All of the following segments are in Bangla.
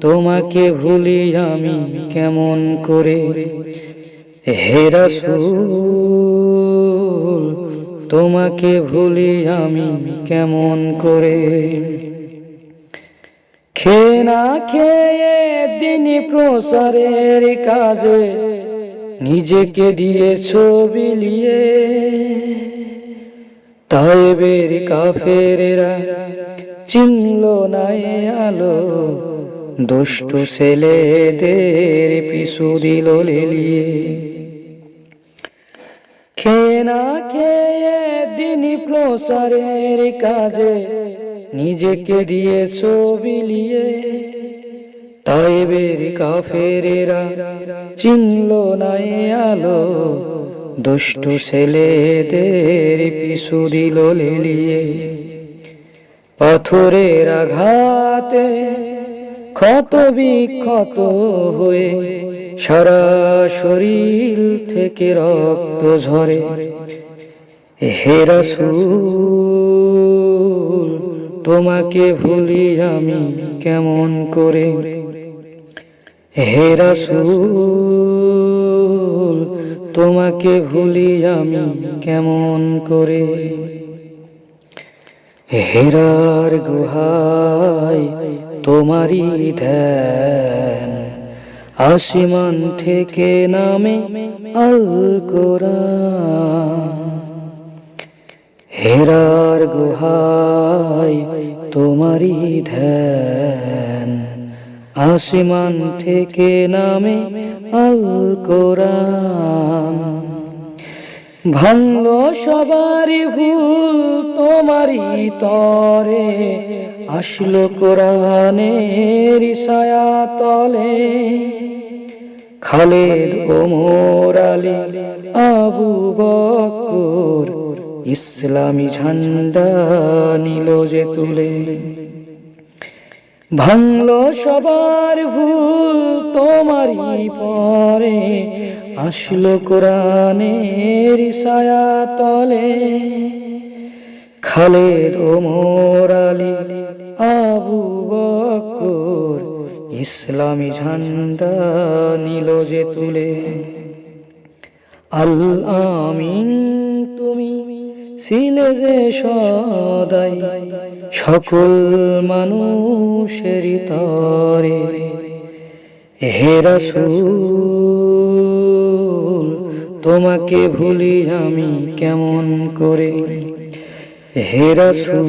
তোমাকে ভুলি আমি কেমন করে? হেরা তোমাকে ভুলি আমি কেমন করে? খেয়ে না খেয়ে দিন প্রসারের কাজে নিজেকে দিয়ে ছবি লিয়ে তাইবের কাফেরেরা চিনল নাই আলো। দুষ্ট ছেলেদের পিছু দিল লেলিয়ে। খেয়ে না খেয়ে দিন প্রসারের কাজে নিজেকে দিয়ে ছবি লিয়ে তাইবের কাফেরেরা চিনল নাই আলো, দুষ্ট ছেলেদের পিছু দিল লেলিয়ে। পাথরের আঘাতে ক্ষত বিক্ষত হয়ে সারা শরীর থেকে রক্ত ঝরে। হেরাসুল তোমাকে ভুলি আমি কেমন করে? হেরাসুল তোমাকে ভুলি আমি কেমন করে? হেরার গুহায় তোমারই ধ্যান। আসিমান থেকে নামে আল হেরার গুহায় তোমারই ধ্যান। আসিমান থেকে নামে আল কোরআন ভাঙল সবারই ভুল তোমারই তরে। আসলো কোরআনের ছায়া তলে খালেদ ওমর আলী, আবু বকর ইসলামী ঝান্ডা নিল যে তুলে। ভাঙল সবার ভুল তোমারই পরে। আসলো কোরআনের ছায়া তলে খালেদ ওমর আলী আবু বকর, ইসলামী ঝান্ডা নিল যে তুলে। আল আমিন, তুমি ছিলে যে সদাই, সকল মানুষের তরে হেরাসুল তোমাকে ভুলি আমি কেমন করে? হেরাসুল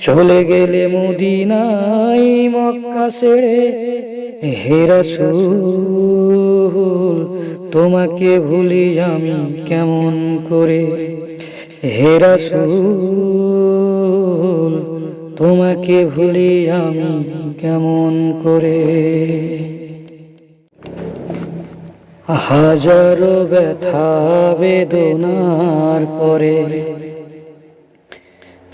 চলে গেলে মদিনাই মক্কা ছেড়ে হেরাসুল তোমাকে ভুলি আমি কেমন করে? হেরাসুল তোমাকে ভুলি আমি কেমন করে? হাজারো ব্যথা বেদনার পরে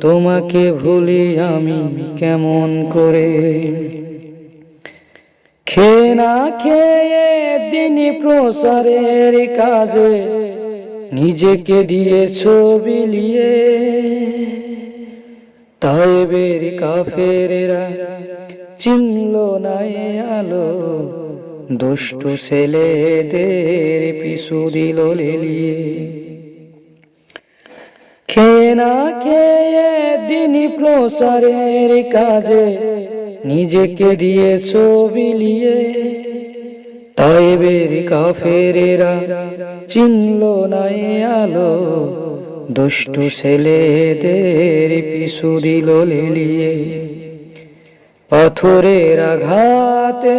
তোমাকে ভুলি আমি কেমন করে? খেয়ে না খেয়ে দিন প্রসারের কাজে নিজেকে দিয়ে ছবি লিয়ে তাইবের কাফেরেরা চিনল না এ আলো, দুষ্ট ছেলেদের পিছু দিল লেলিয়ে। খেয়ে না খেয়ে দিন প্রসারের কাজে নিজেকে দিয়ে বিলিয়ে তাইবের কাফেরেরা চিনল না এ আলো, দুষ্ট ছেলেদের পিছু দিল লেলিয়ে। পাথরের আঘাতে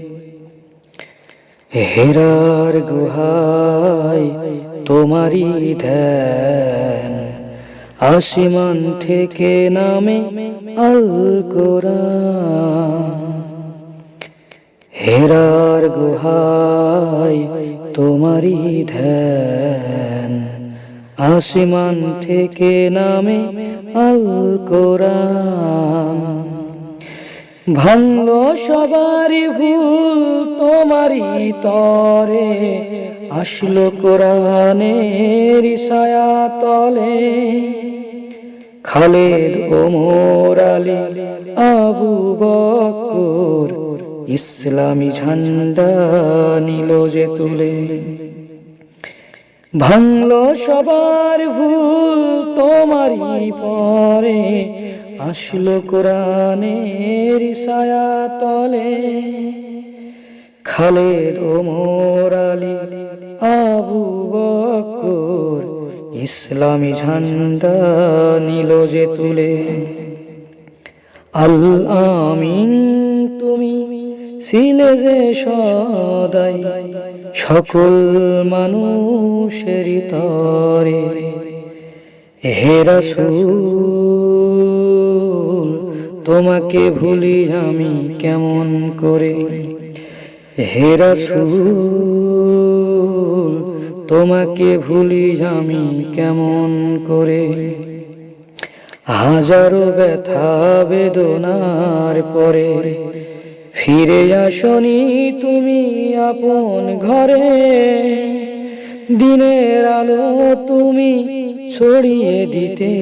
হেরার গুহায়, তোমারই ধ্যান। আসিমান থেকে নামে আল হেরার গুহায়, তোমারই ধ্যান। আসিমান থেকে নামে আল কোরআন ভাঙল সবারই ভুল তোমারই তরে, আসলো কোরআনের ছায়া তলে খালেদ ওমর আলী, আবু বকর ইসলামী ঝান্ডা নিল যে তুলে। ভাঙল সবার ভুল তোমারই পরে আসলো কোরআনের ছায়া তলে খালেদ ওমর আলী, আবু বকর ইসলামী ঝান্ডা নিল যে তুলে। আল আমিন, তুমি ছিলে যে সদাই, সকল মানুষের তরে। হেরাসুল তোমাকে ভুলি আমি কেমন করে? হেরাসুল তোমাকে ভুলি আমি কেমন করে? হাজারো ব্যথা বেদনার পরে ফিরে আসনি তুমি আপন ঘরে। দিনের আলো তুমি ছড়িয়ে দিতে।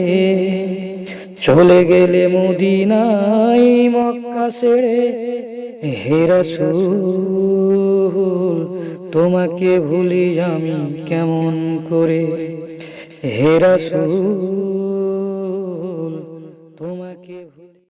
চলে গেলে মদিনাই মক্কা ছেড়ে হেরাসুল তোমাকে ভুলি আমি কেমন করে? হেরাসুল